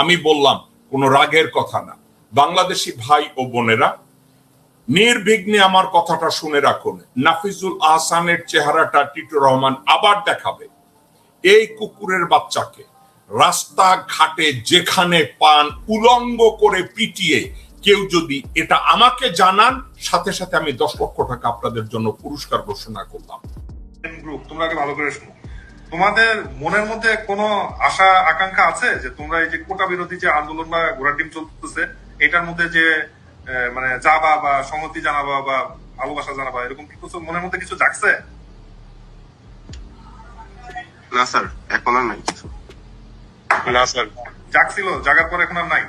আমি বললাম, কোনো রাগের কথা না। বাংলাদেশি ভাই ও বোনেরা, নির্বিঘ্নে আমার কথাটা শুনে রাখুন। নাফিজুল আহসানের চেহারাটা টিটু রহমান আবার দেখাবে। এই কুকুরের বাচ্চাকে রাস্তা ঘাটে যেখানে পান উলঙ্গ করে পিটিয়ে কেউ যদি এটা আমাকে জানান, সাথে সাথে আমি দশ লক্ষ টাকা আপনাদের জন্য পুরস্কার ঘোষণা করলাম। তোমরা ভালো করে শোনো। তোমাদের মনের মধ্যে কোনো আশা আকাঙ্ক্ষা আছে যে তোমরা এই যে কোটা বিরোধী যে আন্দোলন বা ঘোড়া টিম চলতেছে এটার মধ্যে যে মানে যাবা বা সংহতি জানাবা বা ভালোবাসা জানাবা এরকম কি কিছু মনের মধ্যে কিছু জাগছে? না স্যার এখন আর নাই কিছু। না স্যার। জাগছিল জাগার পর এখন আর নাই?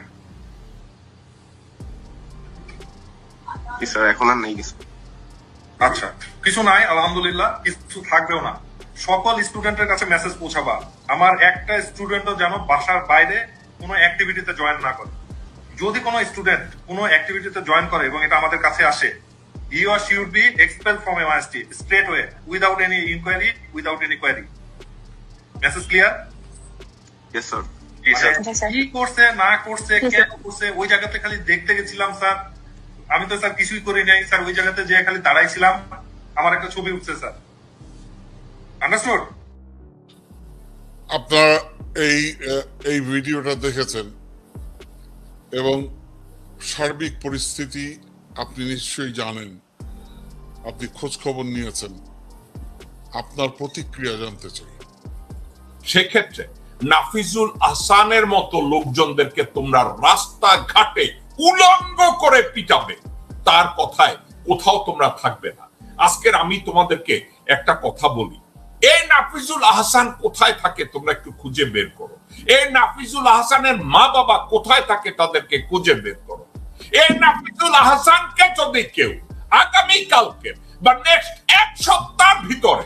স্যার এখন আর নেই কিছু। আচ্ছা কিছু নাই আলহামদুলিল্লাহ কিছু থাকবেও না। সকল স্টুডেন্টের কাছে মেসেজ পৌঁছাবা। আমার একটা স্টুডেন্টও যেন বাসার বাইরে কোনো অ্যাক্টিভিটিতে জয়েন না করে। যদি কোনো স্টুডেন্ট কোনো অ্যাক্টিভিটিতে জয়েন করে এবং এটা আমাদের কাছে আসে he or she would be expelled from MIST straight away without any inquiry without any query. Message clear yes sir কি করছে না করছে কেন করছে ওই জায়গাতে খালি দেখতে গেছিলাম স্যার। আমি তো স্যার কিছুই করি নাই স্যার ওই জায়গাতে যে খালি দাঁড়াইছিলাম। আমার একটা ছবি উঠছে স্যার। আন্ডারস্টুড আপনারা এই এই ভিডিওটা দেখেছেন এবং সার্বিক পরিস্থিতি আপনি নিশ্চয়ই জানেন। আপনি খোঁজ খবর নিয়েছেন। আপনার প্রতিক্রিয়া জানতে চাই। সেক্ষেত্রে নাফিজুল আহসানের মতো লোকজনদেরকে তোমরা রাস্তা ঘাটে উলঙ্গ করে পিটাবে। তার কথায় কোথাও তোমরা থাকবে না। আজকের আমি তোমাদেরকে একটা কথা বলি। এই নাফিজুল আহসান কোথায় থাকে তোমরা একটু খুঁজে বের করো। এই নাফিজুল আহসানের মা বাবা কোথায় থাকে তাদেরকে খুঁজে বের করো। এই নাফিজুল আহসানকে যদি কেউ আগামী বা নেক্সট এক সপ্তাহের ভিতরে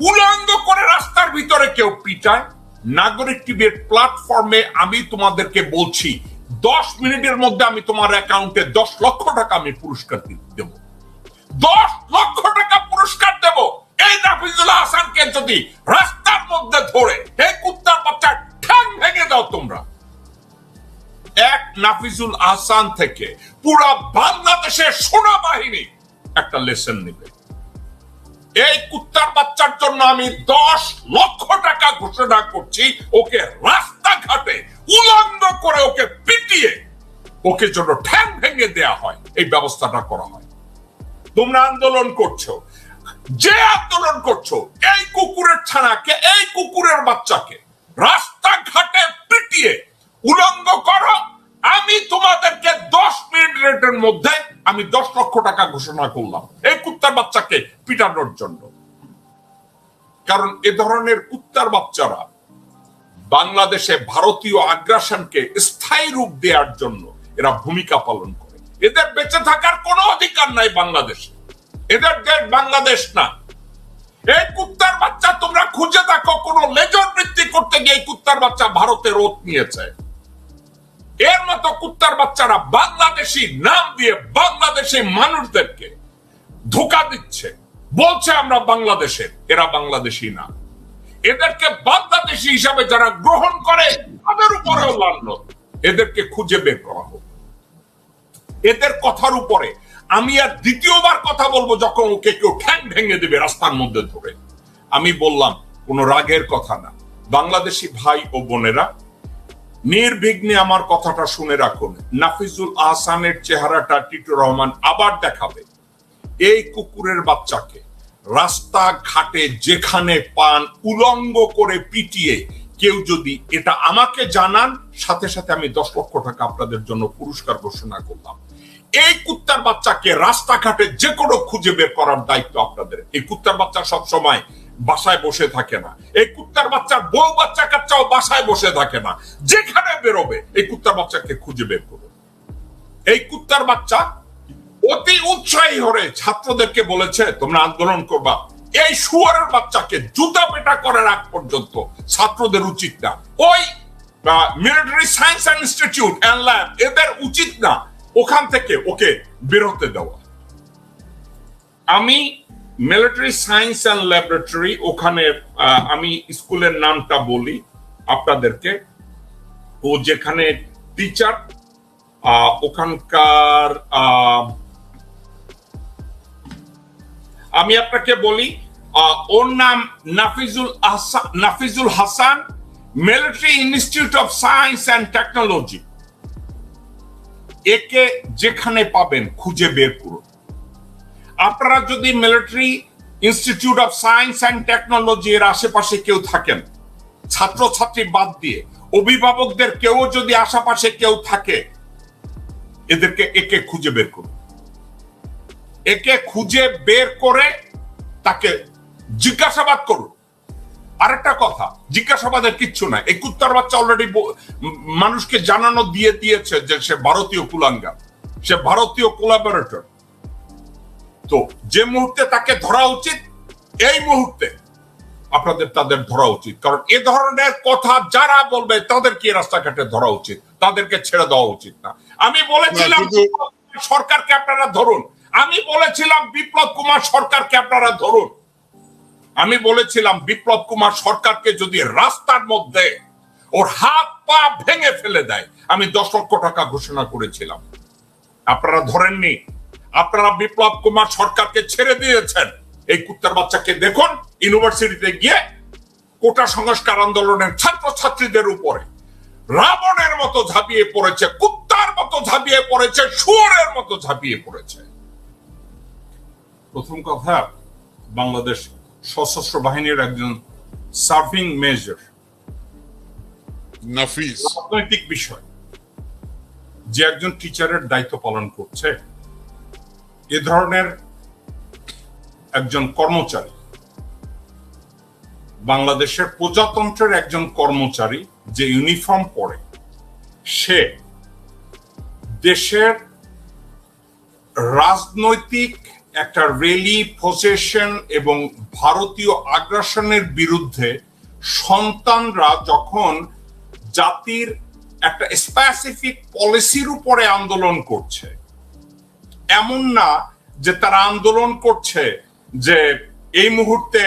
উলঙ্গ করে রাস্তার ভিতরে কেউ পিটায়, নাগরিক টিভির প্ল্যাটফর্মে আমি তোমাদেরকে বলছি, দশ মিনিটের মধ্যে আমি তোমার অ্যাকাউন্টে দশ লক্ষ টাকা আমি পুরস্কার দেব। দশ লক্ষ টাকা পুরস্কার দেব। এই হাসানকে যদি রাস্তার মধ্যে ধরে এই কুত্তার ঠ্যাং ভেঙে দাও তোমরা। এক নাফিজুল আহসান থেকে পুরা বাংলাদেশের সেনাবাহিনী একটা লেসন এই কুত্তার বাচ্চার জন্য আমি দশ লক্ষ টাকা ঘোষণা করছি, ওকে রাস্তাঘাটে উলঙ্গ করে ওকে পিটিয়ে ওকে জন্য ঠ্যাং ভেঙে দেয়া হয়, এই ব্যবস্থাটা করা হয়। তোমরা আন্দোলন করছ। যে আন্দোলন করছ, এই কুকুরের ছানাকে, এই কুকুরের বাচ্চাকে রাস্তাঘাটে পিটিয়ে উলঙ্গ করো। আমি তোমাদেরকে দশ মিনিটের মধ্যে আমি দশ লক্ষ টাকা ঘোষণা করলাম এই কুত্তার বাচ্চাকে পিটানোর জন্য। কারণ এ ধরনের কুত্তার বাচ্চারা বাংলাদেশে ভারতীয় আগ্রাসনকে স্থায়ী রূপ দেওয়ার জন্য এরা ভূমিকা পালন করে। এদের বেঁচে থাকার কোনো অধিকার নাই বাংলাদেশে। এদের দেশ বাংলাদেশ না। এই কুত্তার বাচ্চা তোমরা খুঁজে দেখো, কোন লেজর বৃত্তি করতে গিয়ে কুত্তার বাচ্চা ভারতে রোধ নিয়েছে। এর মতো কুত্তার বাচ্চারা বাংলাদেশি নাম দিয়ে বাংলাদেশি মানুষদেরকে ধোকা দিচ্ছে। বলছে আমরা বাংলাদেশের এরা বাংলাদেশি না। এদেরকে বাংলাদেশি হিসাবে যারা গ্রহণ করে, তাদের উপরেও লান্ন এদেরকে খুঁজে বের করা হোক। এদের কথার উপরে আমি আর দ্বিতীয়বার কথা বলব যখন ওকে কেউ ঠ্যাং ভেঙে দেবে রাস্তার মধ্যে ধরে। আমি বললাম, কোনো রাগের কথা না। বাংলাদেশি ভাই ও বোনেরা, নির্বিঘ্নে আমার কথাটা শুনে রাখুন। নাফিজুল আহসানের চেহারাটা টিটু রহমান আবার দেখাবে। এই কুকুরের বাচ্চাকে রাস্তা ঘাটে যেখানে পান উলঙ্গ করে পিটিয়ে কেউ যদি এটা আমাকে জানান, সাথে সাথে আমি দশ লক্ষ টাকা আপনাদের জন্য পুরস্কার ঘোষণা করলাম। এই কুত্তার বাচ্চাকে রাস্তাঘাটে যে কোনো খুঁজে বের করার দায়িত্ব আপনাদের। এই কুত্তার বাচ্চা সব সময় বাসায় বসে থাকে না। এই কুত্তার বাচ্চার বউ বাচ্চা কাচ্চাও বাসায় বসে থাকে না। যেখানে বেরোবে, এই কুত্তার বাচ্চাকে খুঁজে বের করবে এই কুত্তার বাচ্চা অতি উৎসাহী হয়ে ছাত্রদেরকে বলেছে, তোমরা আন্দোলন করবা। এই শুয়ারের বাচ্চাকে জুতা পেটা করার আগ পর্যন্ত ছাত্রদের উচিত না। ওই military science institute and lab এদের উচিত না ওখান থেকে ওকে বেরোতে দেওয়া। আমি মিলিটারি সায়েন্স অ্যান্ড ল্যাবরেটরি ওখানে আমি স্কুলের নামটা বলি আপনাদেরকে। ও যেখানে টিচার ওখানকার আমি আপনাকে বলি ওর নাম Nafizul Nafizul Hasan military institute of science and technology একে যেখানে পাবেন খুঁজে বের করুন। আপনারা যদি military institute of science and technology এর আশেপাশে কেউ থাকেন, ছাত্রছাত্রী বাদ দিয়ে অভিভাবকদের কেউ যদি আশেপাশে কেউ থাকে, এদেরকে একে খুঁজে বের করুন। একে খুঁজে বের করে তাকে জিজ্ঞাসাবাদ করুন। আরেকটা কথা জিজ্ঞাসাবাদের কিচ্ছু নাই। এই কুত্তার বাচ্চা অলরেডি মানুষকে জানানো দিয়ে দিয়েছে যে সে ভারতীয় কুলাঙ্গা সে ভারতীয় কোলাবোরেটর তো যে মুহূর্তে তাকে ধরা উচিত এই মুহূর্তে আপনাদের তাদের ধরা উচিত। কারণ এ ধরনের কথা যারা বলবে তাদেরকে রাস্তাঘাটে ধরা উচিত? তাদেরকে ছেড়ে দেওয়া উচিত না। আমি বলেছিলাম না, সরকারকে আপনারা ধরুন। আমি বলেছিলাম বিপ্লব কুমার সরকারকে আপনারা ধরুন। আমি বলেছিলাম বিপ্লব কুমার সরকারকে যদি রাস্তার মধ্যে ওর হাত পা ভেঙে ফেলে দেয়, আমি দশ লক্ষ টাকা ঘোষণা করেছিলাম। আপনারা ধরেননি, আপনারা বিপ্লব কুমার সরকারকে ছেড়ে দিয়েছেন। এই কুত্তার বাচ্চাকে দেখুন, ইউনিভার্সিটিতে গিয়ে কোটা সংস্কার আন্দোলনের ছাত্রছাত্রীদের উপরে রাবণের মতো ঝাঁপিয়ে পড়েছে, কুত্তার মতো ঝাঁপিয়ে পড়েছে, শুয়োরের মতো ঝাঁপিয়ে পড়েছে। প্রথম কথা, বাংলাদেশ সশস্ত্র বাহিনীর একজন সার্ভিং মেজর। নাফিস। রাজনৈতিক বিষয়। যে একজন টিচারের দায়িত্ব পালন করছে এ ধরনের একজন কর্মচারী বাংলাদেশের প্রজাতন্ত্রের একজন কর্মচারী যে ইউনিফর্ম পরে সে দেশের রাজনৈতিক একটা রেলি প্রসেশন এবং ভারতীয় আগ্রাসনের বিরুদ্ধে সন্তানরা যখন জাতির একটা স্পেসিফিক পলিসির উপরে আন্দোলন করছে, এমন না যে তারা আন্দোলন করছে যে এই মুহূর্তে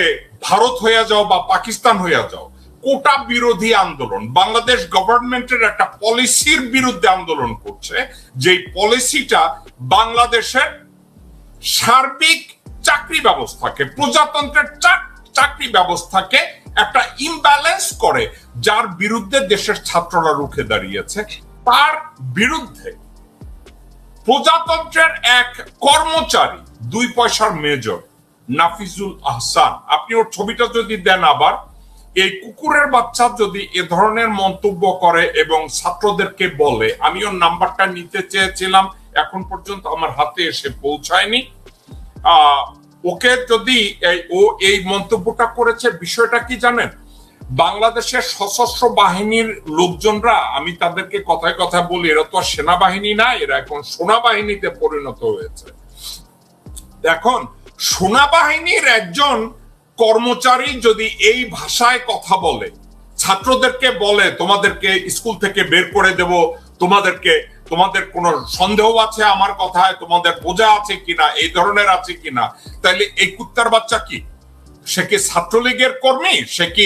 ভারত হয়ে যাও বা পাকিস্তান হয়ে যাও, কোটা বিরোধী আন্দোলন, বাংলাদেশ গভর্নমেন্টের একটা পলিসির বিরুদ্ধে আন্দোলন করছে যে পলিসিটা বাংলাদেশের সার্বিক চাকরি ব্যবস্থাকে, প্রজাতন্ত্রের চাকরি ব্যবস্থাকে একটা ইমব্যালেন্স করে, যার বিরুদ্ধে দেশের ছাত্ররা রুখে দাঁড়িয়েছে। তার বিরুদ্ধে প্রজাতন্ত্রের এক কর্মচারী, দুই পয়সার মেজর, নাফিজুল আহসান। আপনি ওর ছবিটা যদি দেন আবার, এই কুকুরের বাচ্চা যদি এ ধরনের মন্তব্য করে এবং ছাত্রদেরকে বলে, আমি ওর নাম্বারটা নিতে চেয়েছিলাম এখন পর্যন্ত আমার হাতে এসে পৌঁছায়নি। ওকে যদি ও এই মন্তব্যটা করেছে, বিষয়টা কি জানেন? বাংলাদেশের সশস্ত্র বাহিনীর লোকজনরা, আমি তাদেরকে কথায় কথা বলি, এরা তো সেনাবাহিনী না, এরা এখন সোনাবাহিনীতে পরিণত হয়েছে। এখন, সেনাবাহিনীর একজন কর্মচারী যদি এই ভাষায় কথা বলে, ছাত্রদেরকে বলে, তোমাদেরকে স্কুল থেকে বের করে দেব, তোমাদেরকে তোমাদের কোন সন্দেহ আছে আমার কথায়? তোমাদের বোঝা আছে কিনা? এই ধরনের আছে কিনা? তাহলে এই কুত্তার বাচ্চা কি? সে কি ছাত্রলীগের কর্মী? সে কি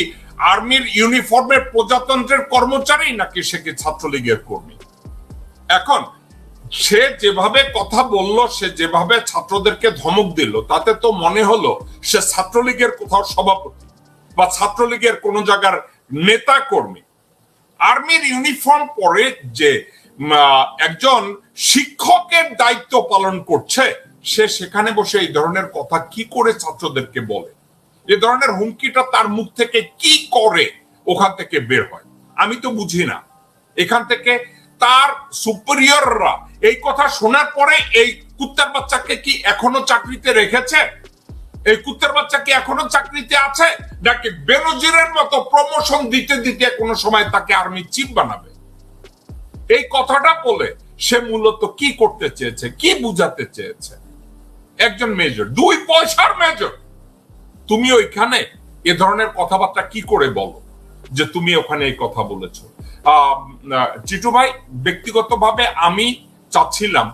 আর্মির ইউনিফর্মের প্রজাতন্ত্রের কর্মচারী নাকি সে কি ছাত্রলীগের কর্মী? এখন, সে যেভাবে কথা বলল, সে যেভাবে ছাত্রদেরকে ধমক দিল, তাতে তো মনে হলো সে ছাত্রলীগের কোথাও সভাপতি বা ছাত্রলীগের কোন জায়গার নেতা কর্মী। আর্মির ইউনিফর্ম পরে যে একজন শিক্ষকের দায়িত্ব পালন করছে, সে সেখানে বসে এই ধরনের কথা কি করে ছাত্রদেরকে বলে? এ ধরনের হুমকিটা তার মুখ থেকে কি করে ওখান থেকে বের হয়? আমি তো বুঝি না। এখান থেকে তার সুপিরিয়ররা এই কথা শোনার পরে এই কুত্তার বাচ্চাকে কি এখনও চাকরিতে রেখেছে? এই কুত্তার বাচ্চা কি এখনও চাকরিতে আছে? নাকি বেনজিরের মতো প্রমোশন দিতে দিতে কোনো সময় তাকে আর্মি চিফ বানাবে? এই কথাটা বলে সে মূলত কি করতে চেয়েছে, কি বুঝাতে চেয়েছে? একজন মেজর দুই পয়সার মেজর তুমি ওইখানে এ ধরনের কথাবার্তা কি করে বলো যে তুমি ওখানে এই কথা বলেছ? চিটু ভাই, ব্যক্তিগতভাবে আমি চাচ্ছিলাম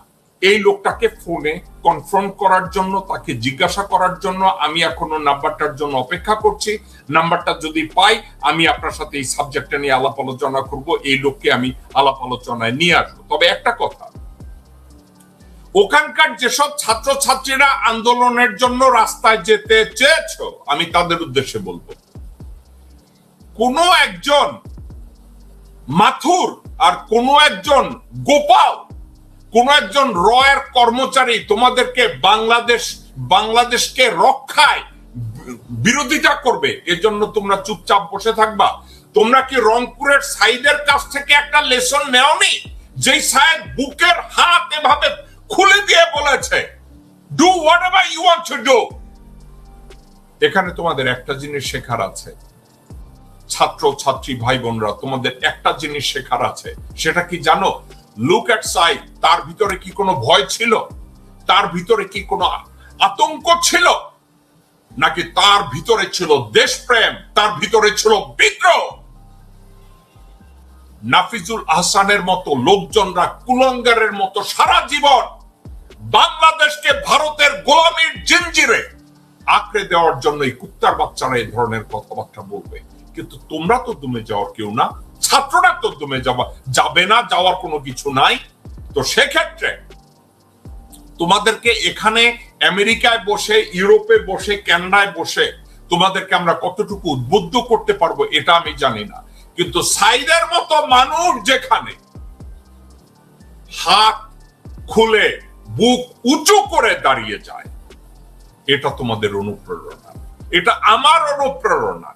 এই লোকটাকে ফোনে কনফ্রন্ট করার জন্য, তাকে জিজ্ঞাসা করার জন্য আমি এখনও নাম্বারটার জন্য অপেক্ষা করছি। নাম্বারটা যদি পাই, আমি আপনার সাথে এই সাবজেক্টটা নিয়ে আলাপ আলোচনা করব। এই লোককে আমি আলাপ আলোচনায় নিয়ে আসব। তবে একটা কথা, ওখানকার যেসব ছাত্রছাত্রীরা আন্দোলনের জন্য রাস্তায় যেতে চেয়েছ, আমি তাদের উদ্দেশ্যে বলব। কোনো একজন মাথুর আর কোনো একজন গোপাল কোন একজন রয়ের কর্মচারী তোমাদেরকে বাংলাদেশ, বাংলাদেশকে রক্ষায় বিরোধিতা করবে, এজন্য তোমরা চুপচাপ বসে থাকবা। তোমরা কি রংপুরের সাইদের কাছ থেকে একটা লেসন নেওনি? যেই সাহেব বুকের হাত এভাবে খুলে দিয়ে বলেছে do whatever you want to do এখানে তোমাদের একটা জিনিস শেখার আছে। ছাত্র ছাত্রী ভাই বোনরা তোমাদের একটা জিনিস শেখার আছে। সেটা কি জানো? লুক এট সাইড তার ভিতরে কি কোনো ভয় ছিল? তার ভিতরে কি কোনো আতঙ্ক ছিল? নাকি তার ভিতরে ছিল দেশপ্রেম? তার ভিতরে ছিল বিদ্রোহ? নাফিজুল আহসানের মতো লোকজনরা কুলঙ্গারের মতো সারা জীবন বাংলাদেশকে ভারতের গোলামীর জিঞ্জিরে আঁকড়ে দেওয়ার জন্য এই কুত্তার বাচ্চারা এই ধরনের কথাবার্তা বলবে। কিন্তু তোমরা তো দমে যাওয়ার কেউ না। ছাত্ররা তো দমে যাওয়া যাবে না, যাওয়ার কোনো কিছু নাই। তো সেক্ষেত্রে তোমাদেরকে এখানে আমেরিকায় বসে, ইউরোপে বসে কানাডায় বসে তোমাদেরকে আমরা কতটুকু উদ্বুদ্ধ করতে পারব এটা আমি জানি না। কিন্তু সাইদের মতো মানুষ যেখানে হাত খুলে বুক উঁচু করে দাঁড়িয়ে যায়, এটা তোমাদের অনুপ্রেরণা। এটা আমার অনুপ্রেরণা।